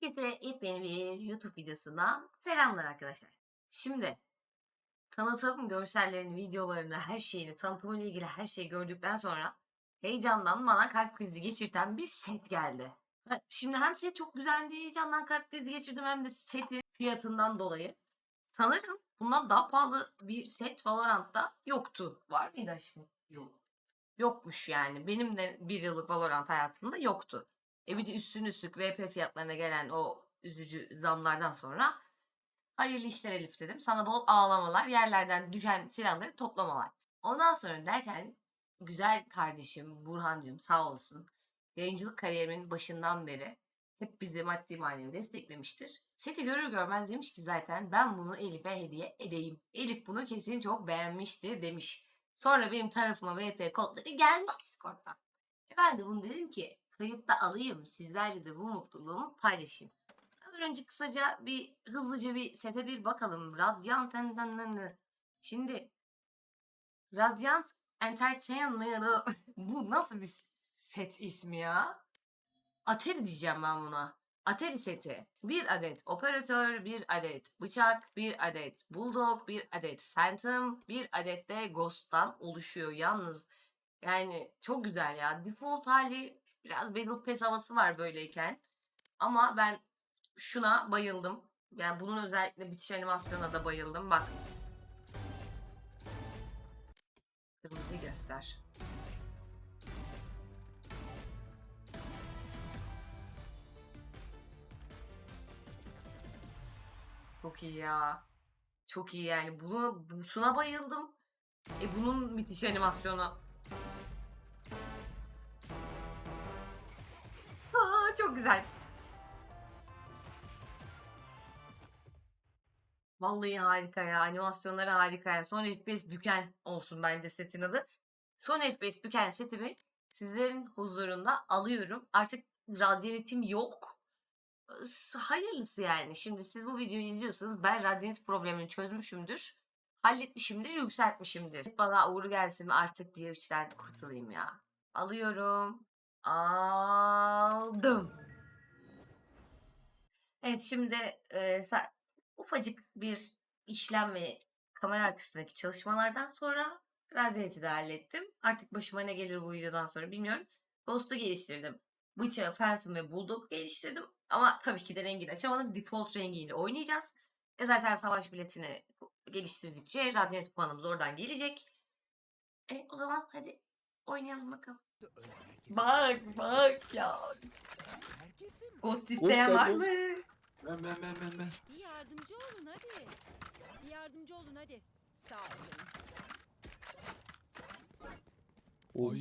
Herkese yepyeni bir YouTube videosuna selamlar arkadaşlar. Şimdi tanıtım görsellerini, videolarını, her şeyini, tanıtımıyla ilgili her şeyi gördükten sonra heyecandan bana kalp krizi geçirten bir set geldi. Şimdi hem set çok güzeldi, heyecandan kalp krizi geçirdim hem de setin fiyatından dolayı. Sanırım bundan daha pahalı bir set Valorant'ta yoktu. Var mıydı aşkım? Yok. Yokmuş yani. Benim de bir yıllık Valorant hayatımda yoktu. E bir de üstüne üstlük VP fiyatlarına gelen o üzücü zamlardan sonra hayırlı işler Elif dedim. Sana bol ağlamalar, yerlerden düşen silahları toplamalar. Ondan sonra derken güzel kardeşim Burhancığım sağ olsun yayıncılık kariyerimin başından beri hep bizi maddi manevi desteklemiştir. Seti görür görmez demiş ki zaten ben bunu Elif'e hediye edeyim. Elif bunu kesin çok beğenmiştir demiş. Sonra benim tarafıma VP kodları gelmiş Discord'dan. E ben de bunu dedim ki kayıtta alayım sizlerle de bu mutluluğumu paylaşayım. Hemen önce kısaca bir hızlıca bir sete bir bakalım. Radiant. Şimdi Radiant Entertainment bu nasıl bir set ismi ya? Atari diyeceğim ben buna. Atari seti. Bir adet operatör, bir adet bıçak, bir adet bulldog, bir adet phantom, bir adet de ghost'tan oluşuyor. Yalnız yani çok güzel ya. Default hali biraz Battle Pass havası var böyleyken. Ama ben şuna bayıldım. Yani bunun özellikle bitiş animasyonuna da bayıldım. Bak. Kırmızıyı göster. Çok iyi ya. Çok iyi yani. Bunu busuna bayıldım. E bunun bitiş animasyonu. Çok güzel. Vallahi harika ya. Animasyonları harika ya. Son FPS Büken olsun bence setin adı. Son FPS Büken setimi sizlerin huzurunda alıyorum. Artık radyanitim yok. Hayırlısı yani. Şimdi siz bu videoyu izliyorsanız ben radyanit problemini çözmüşümdür. Halletmişimdir, yükseltmişimdir. Bana uğur gelsin artık diye içten kurtulayım ya. Alıyorum. Aldım. Evet şimdi e, ufacık bir işlem ve kamera arkasındaki çalışmalardan sonra Radiant'i de hallettim. Artık başıma ne gelir bu videodan sonra bilmiyorum. Ghost'u geliştirdim. Bıçağı, Phantom ve Bulldog geliştirdim. Ama tabii ki de rengini açamadım. Default rengiyle oynayacağız. E zaten savaş biletini geliştirdikçe Radiant puanımız oradan gelecek. E o zaman hadi oynayalım bakalım. Bak bak ya. Ghost isteyen var mı? Ben ben ben ben ben. Bir yardımcı olun hadi. Bir yardımcı olun hadi. Sağ olun.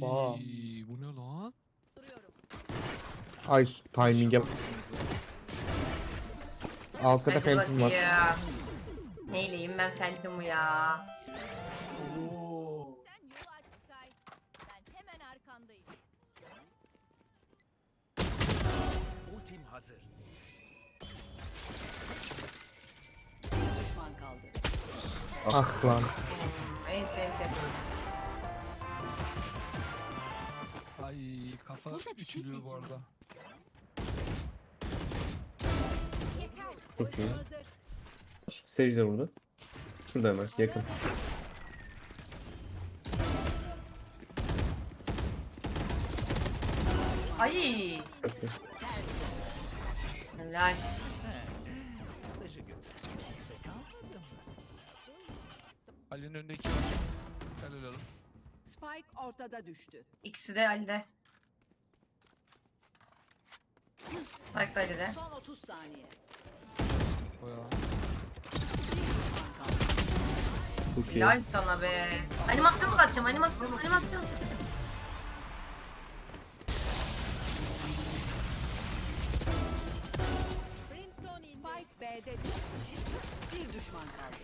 Oha. Ay bu ne lan? Duruyorum. Ay timing'e Arkada Hadi Phantom var. bakayım. Neyleyim ben Phantom'u ya. Hazır. Düşman kaldı. Ah lan. Ent ent ent. Ay kafa Burada bir şey üçülüyor bu arada. Çok iyi. Sage de burada. Şurada hemen yakın. Ay. Çok iyi. Helal. Ali'nin önündeki var. Helal oğlum. Spike ortada düştü. İkisi de Ali'de. Spike de Ali'de. Son 30 saniye. Düşman kaldı. Çok iyi. Helal sana be. Animasyon mu bakacağım? Animasyon, animasyon. Spike B'de. Bir düşman kaldı.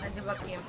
Hadi bakayım.